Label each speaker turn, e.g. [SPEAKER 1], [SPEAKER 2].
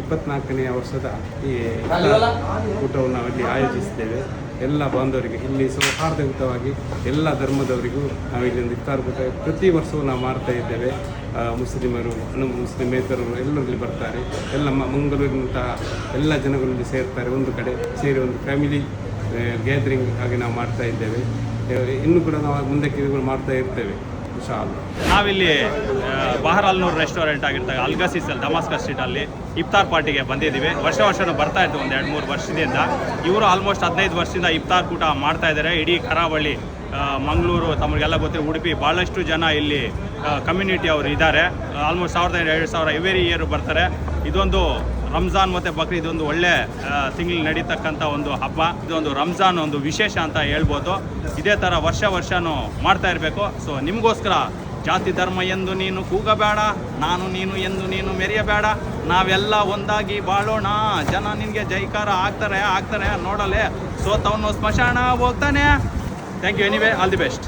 [SPEAKER 1] ಇಪ್ಪತ್ನಾಲ್ಕನೆಯ ವರ್ಷದ ಈ ಊಟವನ್ನು ನಾವಿಲ್ಲಿ ಆಯೋಜಿಸಿದ್ದೇವೆ. ಎಲ್ಲ ಬಾಂಧವರಿಗೆ, ಇಲ್ಲಿ ಸೌಹಾರ್ದಯುತವಾಗಿ ಎಲ್ಲ ಧರ್ಮದವರಿಗೂ ನಾವು ಇಲ್ಲಿ ಒಂದು ಇಫ್ತಾರ್ ಕೂಟ ಪ್ರತಿ ವರ್ಷವೂ ನಾವು ಮಾಡ್ತಾ ಇದ್ದೇವೆ. ಮುಸ್ಲಿಮರು ಮುಸ್ಲಿಮೇತರರು ಎಲ್ಲರೂ ಇಲ್ಲಿ ಬರ್ತಾರೆ. ಎಲ್ಲ ಮಂಗಳೂರಿನಂತಹ ಎಲ್ಲ ಜನಗಳು ಇಲ್ಲಿ ಸೇರ್ತಾರೆ. ಒಂದು ಕಡೆ ಸೇರಿ ಒಂದು ಫ್ಯಾಮಿಲಿ ಗ್ಯಾದರಿಂಗ್ ಆಗಿ ನಾವು ಮಾಡ್ತಾ ಇದ್ದೇವೆ. ಇನ್ನೂ ಕೂಡ ನಾವು ಮುಂದಕ್ಕೆ ಮಾಡ್ತಾ ಇರ್ತೇವೆ.
[SPEAKER 2] ನಾವಿಲ್ಲಿ ಬಹರಾಲ್ನೂರ್ ಬಹರ್ ಅಲ್ನೂರ್ ರೆಸ್ಟೋರೆಂಟ್ ಅಲ್ಲಿ ಧಮಾಸ್ಕ ಸ್ಟ್ರೀಟ್ ಸ್ಟ್ರೀಟಲ್ಲಿ ಇಫ್ತಾರ್ ಪಾರ್ಟಿಗೆ ಬಂದಿದ್ದೀವಿ. ವರ್ಷ ವರ್ಷನೂ ಬರ್ತಾ ಇತ್ತು ಒಂದು ಎರಡು ಮೂರು ವರ್ಷದಿಂದ. ಇವರು ಆಲ್ಮೋಸ್ಟ್ ಹದಿನೈದು ವರ್ಷದಿಂದ ಇಫ್ತಾರ್ ಕೂಟ ಮಾಡ್ತಾ ಇದ್ದಾರೆ. ಇಡೀ ಕರಾವಳಿ ಮಂಗಳೂರು ತಮಗೆಲ್ಲ ಗೊತ್ತಿರೋ ಉಡುಪಿ ಭಾಳಷ್ಟು ಜನ ಇಲ್ಲಿ ಕಮ್ಯುನಿಟಿ ಅವರು ಇದ್ದಾರೆ. ಆಲ್ಮೋಸ್ಟ್ ಸಾವಿರದ ಎರಡು ಸಾವಿರ ಎವ್ರಿ ಇಯರ್ ಬರ್ತಾರೆ. ಇದೊಂದು ರಂಜಾನ್ ಮತ್ತು ಬಕ್ರೀದ್ ಒಂದು ಒಳ್ಳೆ ತಿಂಗಳು ನಡೀತಕ್ಕಂಥ ಒಂದು ಹಬ್ಬ. ಇದೊಂದು ರಂಜಾನ್ ಒಂದು ವಿಶೇಷ ಅಂತ ಹೇಳ್ಬೋದು. ಇದೇ ಥರ ವರ್ಷ ವರ್ಷನೂ ಮಾಡ್ತಾ ಇರಬೇಕು. ಸೊ ನಿಮಗೋಸ್ಕರ ಜಾತಿ ಧರ್ಮ ಎಂದು ನೀನು ಕೂಗಬೇಡ, ನಾನು ನೀನು ಎಂದು ನೀನು ಮೆರೆಯಬೇಡ. ನಾವೆಲ್ಲ ಒಂದಾಗಿ ಬಾಳೋಣ. ಜನ ನಿನಗೆ ಜೈಕಾರ ಆಗ್ತಾರೆ ಆಗ್ತಾರೆ ನೋಡಲೆ. ಸೋತವನು ಸ್ಮಶಾನ ಹೋಗ್ತಾನೆ. Thank you anyway all the best